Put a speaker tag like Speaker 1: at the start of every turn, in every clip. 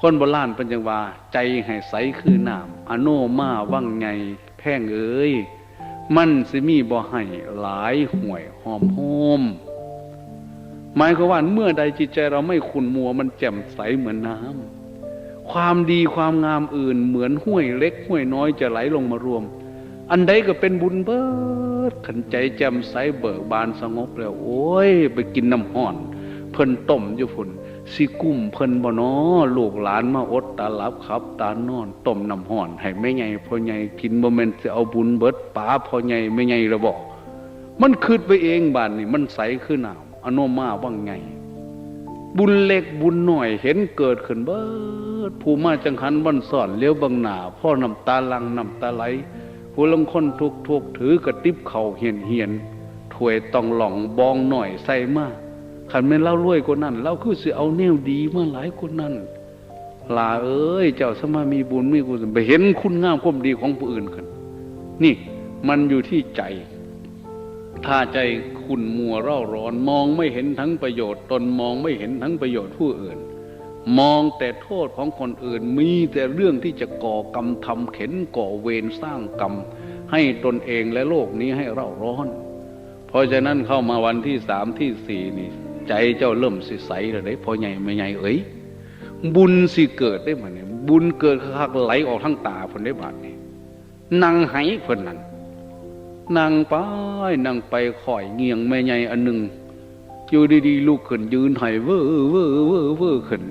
Speaker 1: คนโบราณเป็นจังว่า ใจให้ใสคือน้ำอโนมาว่างไงแพ่งเอ้ยมันสิมีบ่ให้หลายห่วยหอมโฮมหมายความว่าเมื่อใดจิตใจเราไม่ขุนมัวมันแจ่มใสเหมือนน้ำความดีความงามอื่นเหมือนห้วยเล็กห้วยน้อยจะไหลลงมารวม อันใดก็เป็นบุญเบิดขันใจแจ่มใสเบิกบานสงบแล้ว โอ้ย ไปกินน้ำห่อน เพิ่นต้มอยู่ฝุ่น สิกุ้มเพิ่นบ่นอลูกหลานมาอดตาหลับขับ ตานอนต้มน้ำห่อน ให้แม่ใหญ่พ่อใหญ่กินบ่แม่นสิเอาบุญเบิดป๋าพ่อใหญ่แม่ใหญ่ระบอกมันคืดไปเองบ้านนี่มันใสขึ้นหนาวอโนมาว่างไง บุญเล็กบุญหน่อยเห็นเกิดขึ้นเบิดผู้มาจังหันวันสอนเลี้ยวบังหนาพ่อน้ำตาลังน้ำตาไหลผู้ลังคนทุกทุกถือกระติบเข่าเหียนเหียนถวยต้องหล่องบองหน่อยใส่มาก ขันไม่เล่ารวยกว่านั้นเล่าคือสิเอาแนวดีมาหลายคนนั้นลาเอ้ย เจ้าสมามีบุญมีกุศลไปเห็นคุณงามความดีของผู้อื่นขึ้นนี่มันอยู่ที่ใจ ถ้าใจคุณมัวเร่าร้อน มองไม่เห็นทั้งประโยชน์ ตนมองไม่เห็นทั้งประโยชน์ผู้อื่น มองแต่โทษของคนอื่นมีแต่เรื่องที่จะก่อกรรมทำเข็นก่อเวรสร้างกรรม ให้ตนเองและโลกนี้ให้เร่าร้อน เพราะฉะนั้นเข้ามาวันที่สามที่สี่นี่ ใจเจ้าเริ่มสิใสแล้วได้พอใหญ่ไม่ใหญ่เอ้ยบุญสิเกิดได้เหมือนเนี่ยบุญเกิดคักไหลออกทั้งตาผลได้บาดนี่นั่งไหเพิ่นนั่นนั่งไปนั่งไปข่อยเงียงแม่ใหญ่อันหนึ่งอยู่ดีๆลูกขึ้นยืนหายเว่อเว่อเว่อเว่อขึ้น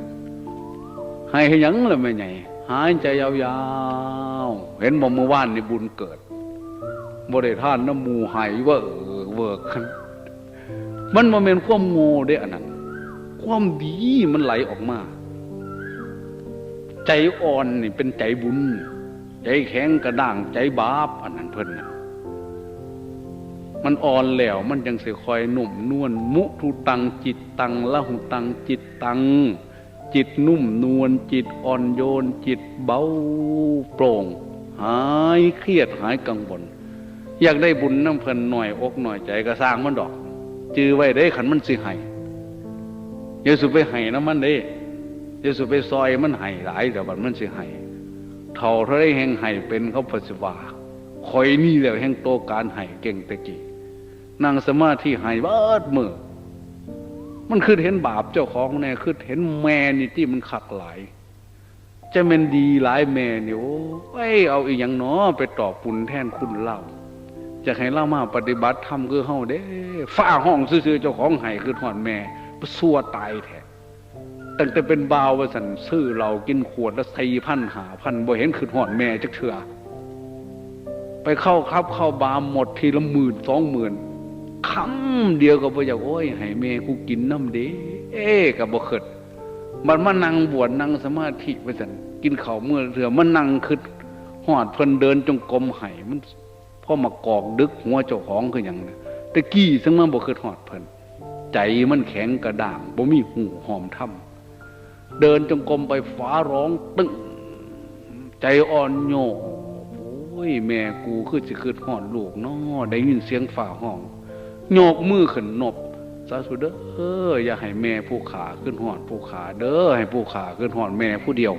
Speaker 1: ห้ยังละแม่ใหญ่หายใจยาวๆเห็นบอกเมื่อวานในบุญเกิดบริท่านน้ำมูหายเว่อเว่อขึ้น มันมาเป็นความโง่ได้อันนั้น ความดีมันไหลออกมา ใจอ่อนนี่เป็นใจบุญ ใจแข็งกระด้างใจบาปอันนั้นเพิ่นมันอ่อนแล้วมันยังเสียคอยหนุ่มนวลมุทุตังจิตตังละหุตังจิตตัง จิตนุ่มนวลจิตอ่อนโยน จิตเบาโปร่ง หายเครียดหายกังวลอยากได้บุญน้ำเพลินหน่อยอกหน่อยใจก็สร้างมันดอก จือไว้ได้ขันมันสิให้เยสุไปให้น้ำมันได้เยสุไปซอยมันให้หลายแต่บัดมันสิให้เท่าเท่าได้แห่งให้เป็นเขาปัสสาคอยนี่แล้วแห่งโตการให้เก่งตะกี้นั่งสมาธิให้บิดมือมันคือเห็นบาปเจ้าของแน่คือเห็นแม่นี่ที่มันขักหลายจะเป็นดีหลายแม่เนี่ยโอ้ยเอาอีกอย่างเนาะไปตอบปุนแทนคุณเล่า จะให้เล่ามาปฏิบัติทำคือเฮาเด้ฝ้าห้องซื่อเจ้าของไห้คือถอนแม่สัวตายแท้ตั้งแต่เป็นบาวว่าสันซื้อเรากินขวดแล้วสี่พันหาพันบ่เห็นคือถอนแม่จักเถื่อไปเข้าครับเข้าบาหมดทีละหมื่นสองหมื่นคำเดียวก็บ่อยากโอ้ยให้แม่กูกินน้ำเด้เอ๊กับบ่เขิดมันมานั่งบวชนั่งสมาธิไปสันกินข้าวเมื่อเถื่อมันนั่งคือหอดเพิ่นเดินจงกรมไห้มัน พ่อมากอกดึกหัวเจ้าของคืออย่างนี้ตะกี้ซึ่งมันบ่คือหอดเพิ่นใจมันแข็งกระด่างบ่มีหูหอมถ้ำเดินจงกรมไปฟ้าร้องตึ้งใจอ่อนโยโอ้ยแม่กูคือจะคือหอดลูกน้อได้ยินเสียงฝ่าห้องโยกมือขึ้นนบสาธุเด้ออย่าให้แม่ผู้ขาขึ้นหอดผู้ขาเด้อให้ผู้ขาขึ้นหอดแม่ผู้เดียว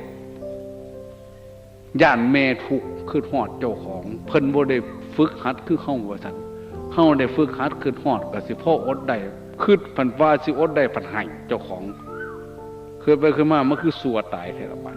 Speaker 1: ย่านแม่ทุกคือหอดเจ้าของ เพิ่นบ่ได้ฝึกหัดคือเข้าว่าสันเข้าได้ฝึกหัดคือหอดกับสิพ่ออดได้คืดพันว่าสิอดได้พันหายเจ้าของคือไปคือมามันคือสัวตายเทระบัด